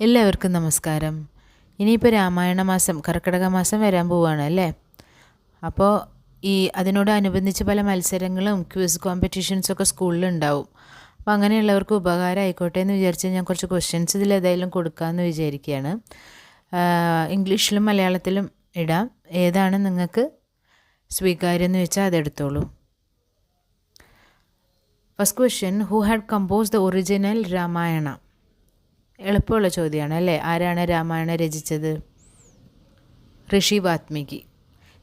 എല്ലാവർക്കും നമസ്കാരം. ഇനിയിപ്പോൾ രാമായണ മാസം കർക്കിടക മാസം വരാൻ പോവുകയാണ് അല്ലേ? അപ്പോൾ ഈ അതിനോടനുബന്ധിച്ച് പല മത്സരങ്ങളും ക്വിസ് കോമ്പറ്റീഷൻസൊക്കെ സ്കൂളിലുണ്ടാവും അപ്പോൾ അങ്ങനെയുള്ളവർക്ക് ഉപകാരം ആയിക്കോട്ടെ എന്ന് വിചാരിച്ച് ഞാൻ കുറച്ച് ക്വസ്റ്റ്യൻസ് ഇതിൽ ഏതായാലും കൊടുക്കാമെന്ന് വിചാരിക്കുകയാണ്. ഇംഗ്ലീഷിലും മലയാളത്തിലും ഇടാം. ഏതാണ് നിങ്ങൾക്ക് സ്വീകാര്യം എന്ന് വെച്ചാൽ അതെടുത്തോളൂ first question who had compose the original Ramayana എളുപ്പമുള്ള ചോദ്യമാണ് അല്ലേ? ആരാണ് രാമായണം രചിച്ചത്? ഋഷി വാത്മീകി.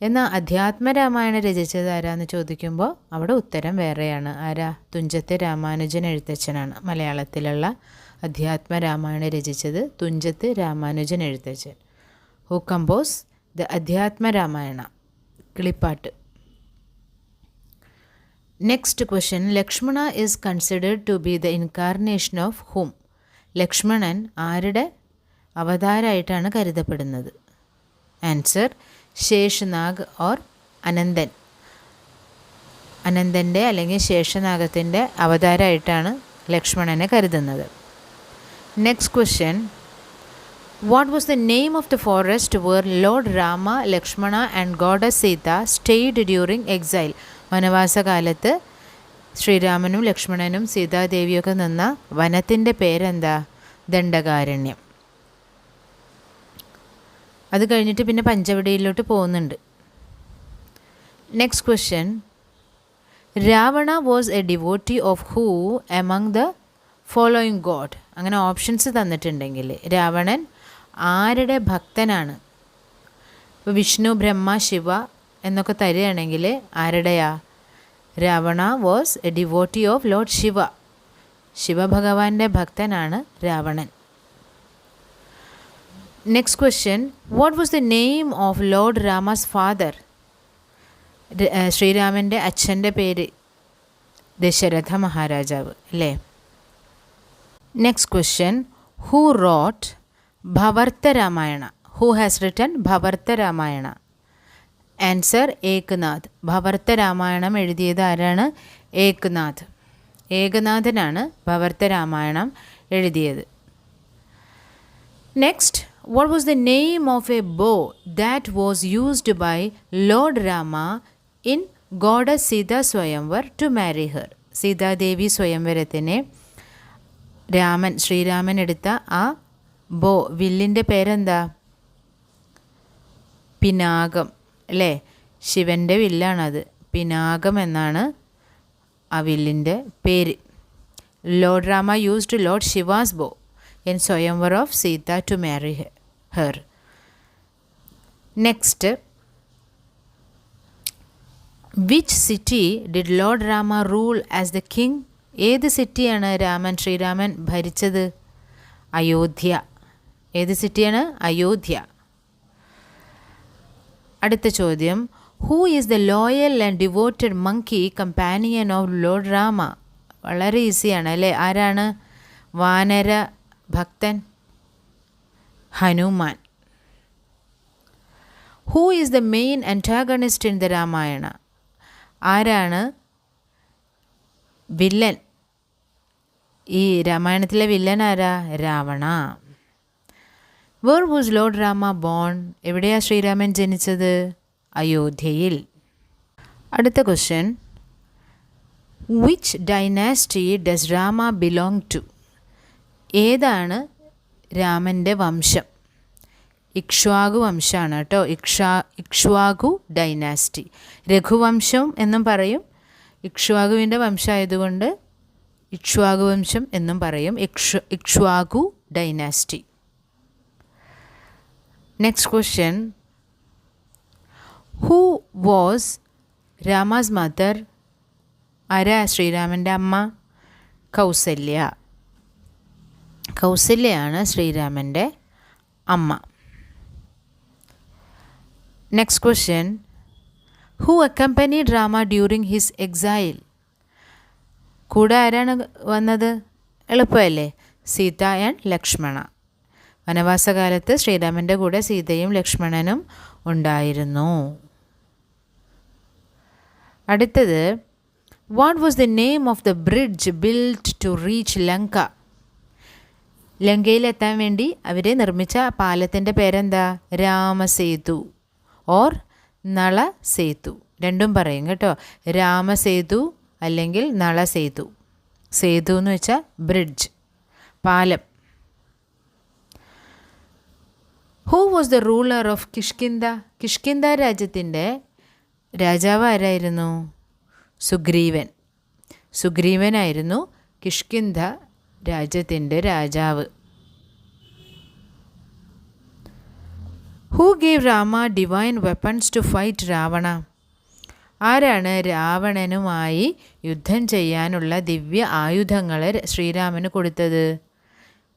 എന്നാൽ അധ്യാത്മ രാമായണം രചിച്ചത് ആരാന്ന് ചോദിക്കുമ്പോൾ അവിടെ ഉത്തരം വേറെയാണ്. ആരാ? തുഞ്ചത്തെ രാമാനുജൻ എഴുത്തച്ഛനാണ്. മലയാളത്തിലുള്ള അധ്യാത്മ രാമായണം രചിച്ചത് Thunchath Ramanujan Ezhuthachan. Who compose the Adhyatma Ramayana Kilippattu. Next question Lakshmana is considered to be the incarnation of whom Lakshmanan ആരുടെ അവതാരമായിട്ടാണ് കരുതപ്പെടുന്നത്? Answer Sheshnag or Ananthan. അനന്തന്റെ അല്ലെങ്കിൽ ശേഷനാഗത്തിന്റെ അവതാരമായിട്ടാണ് ലക്ഷ്മണനെ കരുതുന്നത്. Next question what was the name of the forest where lord Rama Lakshmana and goddess Sita stayed during exile വനവാസകാലത്ത് ശ്രീരാമനും ലക്ഷ്മണനും സീതാദേവിയൊക്കെ നിന്ന വനത്തിന്റെ പേരെന്താ? ദണ്ഡകാരണ്യം. അത് കഴിഞ്ഞിട്ട് പിന്നെ പഞ്ചവടിയിലോട്ട് പോകുന്നുണ്ട്. Next question Ravana was a devotee of who among the following god അങ്ങനെ ഓപ്ഷൻസ് തന്നിട്ടുണ്ടെങ്കിൽ രാവണൻ ആരുടെ ഭക്തനാണ്? വിഷ്ണു ബ്രഹ്മ ശിവ എന്നൊക്കെ തരികയാണെങ്കിൽ ആരുടെയാ? Ravana was a devotee of lord Shiva ശിവഭഗവാന്റെ ഭക്തനാണ് Ravanan. Next question what was the name of lord Rama's father ശ്രീരാമന്റെ അച്ഛന്റെ പേര്. ദശരഥ മഹാരാജാവ് അല്ലേ? Next question who wrote Bhavartha Ramayana? Who has written Bhavartha Ramayana? Answer Eknath. Bhavartha Ramayanam എഴുതിയത് ആരാണ്? ഏകനാഥ്. ഏകനാഥനാണ് ഭവർത്ത രാമായണം എഴുതിയത്. Next what was the name of a bow that was used by lord Rama in goddess Sita swayamvar to marry her Sitadevi സ്വയംവരത്തിനെ Raman Sreeraman എടുത്ത ആ ബോ വില്ലിന്റെ പേരെന്താ? പിനാകം. അല്ലേ? ശിവന്റെ വില്ലാണത്. പിനാകം എന്നാണ് ആ വില്ലിന്റെ പേര്. Lord Rama used lord Shiva's bow in swayamvar of Sita to marry her next which city did lord Rama rule as the king ഏത് സിറ്റിയാണ് രാമൻ ശ്രീരാമൻ ഭരിച്ചത്? അയോധ്യ. ഏത് സിറ്റിയാണ്? അയോധ്യ. അടുത്ത ചോദ്യം. Who is the loyal and devoted monkey companion of lord Rama വളരെ ഈസിയാണ് അല്ലേ? ആരാണ്? വാനര ഭക്തൻ Hanuman. Who is the main antagonist in the Ramayana ആരാണ്? വില്ലൻ. ഈ രാമായണത്തിലെ വില്ലൻ ആരാ? Ravana. Where was lord Rama born എവിടെയാണ് ശ്രീരാമൻ ജനിച്ചത്? അയോധ്യയിൽ. അടുത്ത question which dynasty does Rama belong to ഏതാണ് രാമന്റെ വംശം? ഇക്ഷ്വാകു വംശമാണ് കേട്ടോ. ഇക്ഷാ ഇക്ഷ്വാകു ഡൈനാസ്റ്റി രഘുവംശം എന്നും പറയും. ഇക്ഷ്വാകുവിന്റെ വംശമായതുകൊണ്ട് ഇക്ഷ്വാകു വംശം എന്നും പറയും. ഇക്ഷ Ikshvaku dynasty next question who was Rama's mother ആരാ? ശ്രീരാമന്റെ അമ്മ? കൗസല്യ. കൗസല്യയാണ് ശ്രീരാമന്റെ അമ്മ. Next question who accompany Rama during his exile കൂടെ ആരാണ് വന്നത്? എളുപ്പമല്ലേ? സീത ആൻഡ് ലക്ഷ്മണ. വനവാസകാലത്ത് ശ്രീരാമന്റെ കൂടെ സീതയും ലക്ഷ്മണനും ഉണ്ടായിരുന്നു. അടുത്തത് what was the name of the bridge build to reach Lanka ലങ്കയിലെത്താൻ വേണ്ടി അവർ നിർമ്മിച്ച പാലത്തിന്റെ പേരെന്താ? രാമസേതു. ഓർ നളസേതു. രണ്ടും പറയും കേട്ടോ. രാമസേതു അല്ലെങ്കിൽ നളസേതു. സേതു എന്ന് വെച്ചാൽ ബ്രിഡ്ജ് പാലം. Who was the ruler of Kishkindha Kishkindha രാജ്യത്തിന്റെ രാജാവ് ആരായിരുന്നു? സുഗ്രീവൻ. സുഗ്രീവനായിരുന്നു കിഷ്കിന്ദ രാജ്യത്തിന്റെ രാജാവ്. Who gave Rama divine weapons to fight Ravana ആരാണ് രാവണനുമായി യുദ്ധം ചെയ്യാനുള്ള ദിവ്യ ആയുധങ്ങൾ ശ്രീരാമന് കൊടുത്തത്?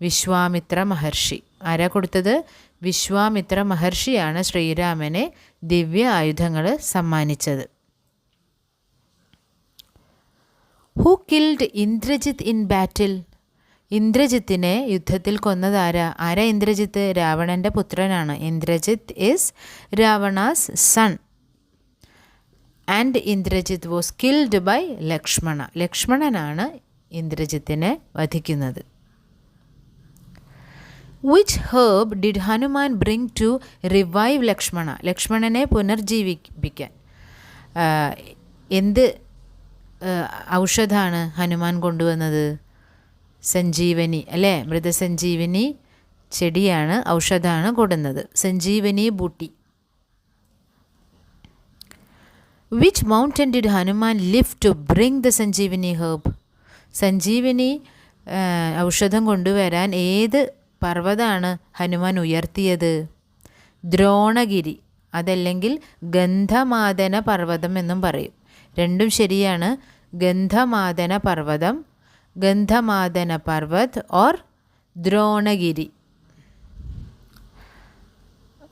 വിശ്വാമിത്ര മഹർഷി. ആരാ കൊടുത്തത്? വിശ്വാമിത്ര മഹർഷിയാണ് ശ്രീരാമനെ ദിവ്യ ആയുധങ്ങൾ സമ്മാനിച്ചത്. Who killed Indrajit in battle ഇന്ദ്രജിത്തിനെ യുദ്ധത്തിൽ കൊന്നതാരാ? ആരാ ഇന്ദ്രജിത്ത്? രാവണന്റെ പുത്രനാണ്. Indrajit is Ravana's son and Indrajit was killed by Lakshmana ലക്ഷ്മണനാണ് ഇന്ദ്രജിത്തിനെ വധിക്കുന്നത്. Which herb did Hanuman bring to revive Lakshmana ലക്ഷ്മണനെ പുനർജീവിപ്പിക്കാൻ. എന്ത് ഔഷധമാണ് ഹനുമാൻ കൊണ്ടുവന്നത്? സഞ്ജീവനി അല്ലേ? മൃതസഞ്ജീവനി ചെടിയാണ് ഔഷധമാണ് കൊടുന്നത് Sanjeevani booti. Which mountain did Hanuman lift to bring the Sanjeevani herb Sanjeevani ഔഷധം കൊണ്ടുവരാൻ ഏത് പർവതമാണ് ഹനുമാൻ ഉയർത്തിയത്. ദ്രോണഗിരി അതല്ലെങ്കിൽ ഗന്ധമാദന പർവതം എന്നും പറയും. രണ്ടും ശരിയാണ്. Gandhamadana പർവതം Gandhamadana Parvat or Dronagiri.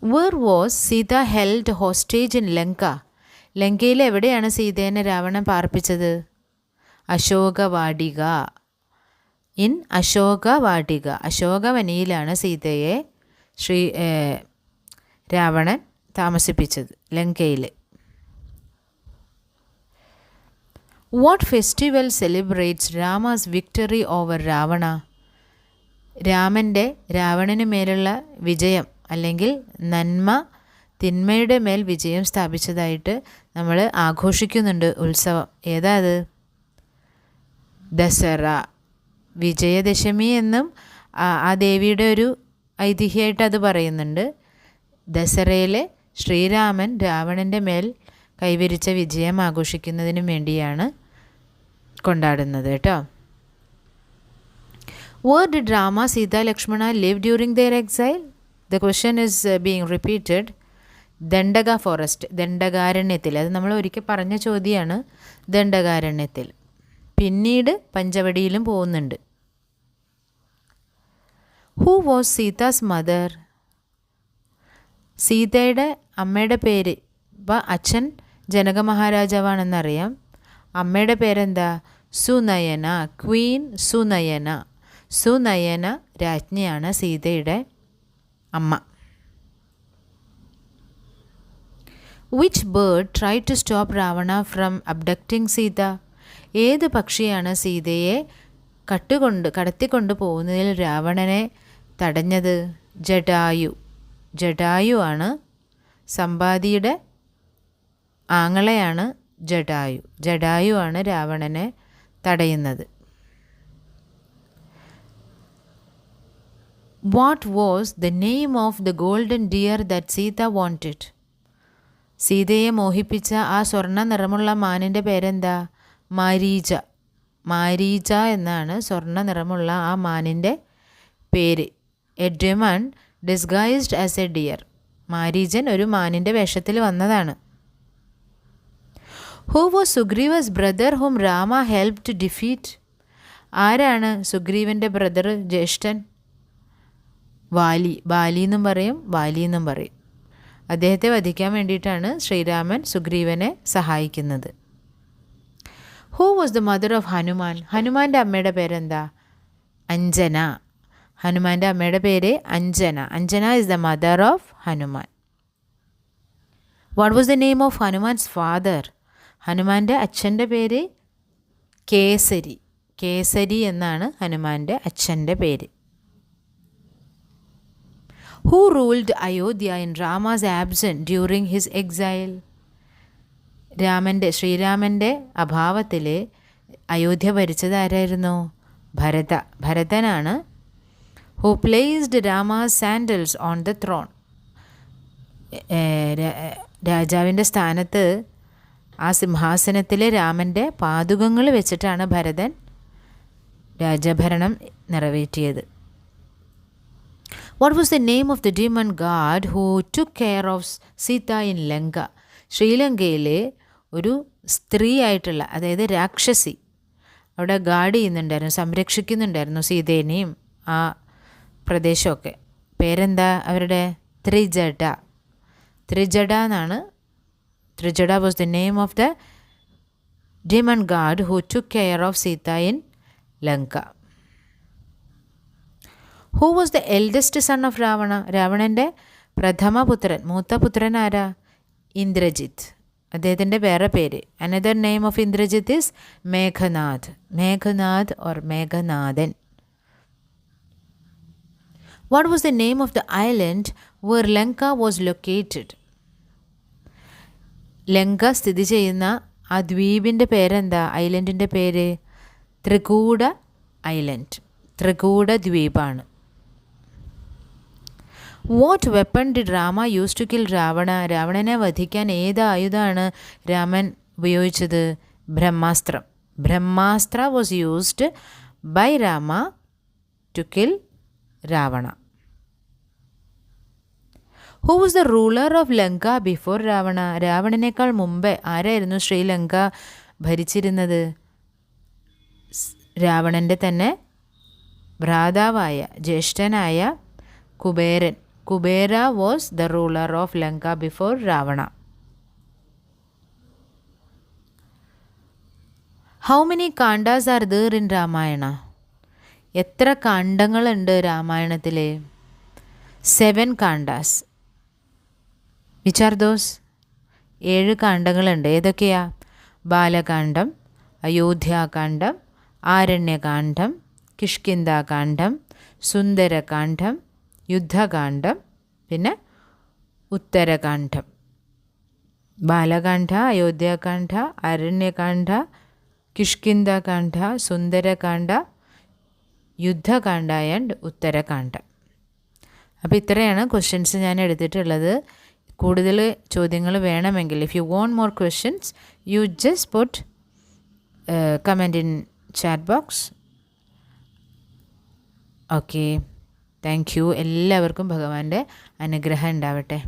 Where was Sita held hostage in Lanka. ലങ്കയിൽ എവിടെയാണ് സീതേനെ രാവണൻ പാർപ്പിച്ചത്? അശോകവാടിക. ഇൻ അശോകവാടിക അശോകവനിയിലാണ് സീതയെ ശ്രീ രാവണൻ താമസിപ്പിച്ചത് ലങ്കയിൽ what festival celebrates Rama's victory over Ravana രാമന്റെ രാവണന് മേലുള്ള വിജയം അല്ലെങ്കിൽ നന്മ തിന്മയുടെ മേൽ വിജയം സ്ഥാപിച്ചതായിട്ട് നമ്മൾ ആഘോഷിക്കുന്നുണ്ട് ഉത്സവം. ഏതാ അത്? ദസറ. വിജയദശമി എന്നും ആ ദേവിയുടെ ഒരു ഐതിഹ്യമായിട്ട് അത് പറയുന്നുണ്ട്. ദസറയിലെ ശ്രീരാമൻ രാവണന്റെ മേൽ കൈവരിച്ച വിജയം ആഘോഷിക്കുന്നതിന് വേണ്ടിയാണ് കൊണ്ടാടുന്നത് കേട്ടോ. Did Rama Sita Lakshmana live during their exile the question is being repeated Dandaka forest ദണ്ഡകാരണ്യത്തിൽ അത് നമ്മൾ ഒരിക്കൽ പറഞ്ഞ ചോദ്യമാണ് ദണ്ഡകാരണ്യത്തിൽ പിന്നീട് പഞ്ചവടിയിലും പോകുന്നുണ്ട്. ഹു വാസ് സീതാസ് മദർ സീതയുടെ അമ്മയുടെ പേര് ഇപ്പം അച്ഛൻ ജനക മഹാരാജാവാണെന്നറിയാം അമ്മയുടെ പേരെന്താ? സുനയന ക്വീൻ സുനയന. സുനയന രാജ്ഞിയാണ് സീതയുടെ അമ്മ. Which bird try to stop Ravana from abducting Sita ഏത് പക്ഷിയാണ് സീതയെ കട്ടുകൊണ്ട് കടത്തിക്കൊണ്ട് പോകുന്നതിൽ രാവണനെ തടഞ്ഞത്? ജഡായു ജഡായു ആണ് സമ്പാദിയുടെ ആങ്ങളെയാണ് ജഡായു ജഡായു ആണ് രാവണനെ തടയുന്നത്. What was the name of the golden deer that Sita wanted സീതയെ മോഹിപ്പിച്ച ആ സ്വർണ നിറമുള്ള മാനിന്റെ പേരെന്താ? മാരീച മാരീച എന്നാണ് സ്വർണ നിറമുള്ള ആ മാനിന്റെ പേര്. A disguised as a deer. Mareechan ഒരു മാനിന്റെ വേഷത്തിൽ വന്നതാണ്. Who was Sugreeva's brother whom Rama help to defeat? ആരാണ് സുഗ്രീവന്റെ ബ്രദർ ജ്യേഷ്ഠൻ? വാലി. ബാലി എന്നും പറയും വാലി എന്നും പറയും. അദ്ദേഹത്തെ വധിക്കാൻ വേണ്ടിയിട്ടാണ് ശ്രീരാമൻ സുഗ്രീവനെ സഹായിക്കുന്നത്. Who was the mother of Hanuman ഹനുമാന്റെ അമ്മയുടെ പേരെന്താ? അഞ്ജന. ഹനുമാന്റെ അമ്മയുടെ പേര് Anjana. Anjana is the mother of Hanuman what was the name of Hanuman's father ഹനുമാന്റെ അച്ഛന്റെ പേര് കേസരി. കേസരി എന്നാണ് ഹനുമാന്റെ അച്ഛന്റെ പേര്. Who ruled Ayodhya in Rama's absent during his exile രാമന്റെ ശ്രീരാമന്റെ അഭാവത്തിൽ അയോധ്യ ഭരിച്ചത് ആരായിരുന്നു? Bharata. ഭരതനാണ് who placed Rama sandals on the throne രാജാവിന്റെ സ്ഥാനത്ത് ആ സിംഹാസനത്തിൽ രാമന്റെ പാതുകങ്ങൾ വെച്ചിട്ടാണ് ഭരതൻ രാജഭരണം നിറവേറ്റിയത്. What was the name of the demon guard who to care of Sita in Lanka ശ്രീലങ്കയിലെ ഒരു സ്ത്രീ ആയിട്ടുള്ള അതായത് രാക്ഷസി അവിടെ ഗാർഡ് ചെയ്യുന്നുണ്ടായിരുന്നു സംരക്ഷിക്കുന്നുണ്ടായിരുന്നു സീതേനെയും ആ പ്രദേശമൊക്കെ. പേരെന്താ അവരുടെ? ത്രിജട ത്രിജട എന്നാണ് Trijata was the name of the demon guard who took care of Sita in Lanka who was the eldest son of Ravana രാവണന്റെ പ്രഥമ പുത്രൻ മൂത്ത പുത്രൻ ആരാ? ഇന്ദ്രജിത്ത് അദ്ദേഹത്തിന്റെ വേറെ പേര്. Another name of Indrajit is Meghnath Meghnath or Meghanathan what was the name of the island where Lanka was located Lanka സ്ഥിതി ചെയ്യുന്ന ആ ദ്വീപിന്റെ പേരെന്താ? ഐലൻഡിന്റെ പേര്? Trikuta island Trikuta ദ്വീപാണ്. What weapon did Rama use to kill Ravana രാവണനെ വധിക്കാൻ ഏത് ആയുധമാണ് രാമൻ ഉപയോഗിച്ചത്? Brahmastram. Brahmastra was used by Rama to kill Ravana who was the ruler of Lanka before Ravana രാവണനേക്കാൾ മുമ്പേ ആരായിരുന്നു ശ്രീലങ്ക ഭരിച്ചിരുന്നത്? രാവണന്റെ തന്നെ ഭ്രാതാവായ ജ്യേഷ്ഠനായ Kuberan. Kubera was the ruler of Lanka before Ravana how many kandas are there in Ramayana എത്ര കാണ്ഡങ്ങളുണ്ട് രാമായണത്തിൽ seven kandas which are those ഏഴ് കാണ്ഡങ്ങളുണ്ട്. ഏതൊക്കെയാ? ബാലകാന്ഡം അയോധ്യാകാന്ഡം ആരണ്യകാന്ഡം കിഷ്കിന്ദാകാന്ഡം സുന്ദരകാന്ഡം യുദ്ധകാന്ഡം പിന്നെ ഉത്തരകാന്ഡം. ബാലകാന്ഡ അയോധ്യാകാന്ഡ അരണ്യകാന്ഡ കിഷ്കിന്ദകാന്ഡ സുന്ദരകാന്ഡ യുദ്ധകാന്ഡ ആൻഡ് ഉത്തരകാന്ഡ. അപ്പോൾ ഇത്രയാണ് ക്വസ്റ്റ്യൻസ് ഞാൻ എടുത്തിട്ടുള്ളത്. കൂടുതൽ ചോദ്യങ്ങൾ വേണമെങ്കിൽ if you want more questions you just put comment in chat box okay thank you. എല്ലാവർക്കും ഭഗവാന്റെ അനുഗ്രഹം ഉണ്ടാവട്ടെ.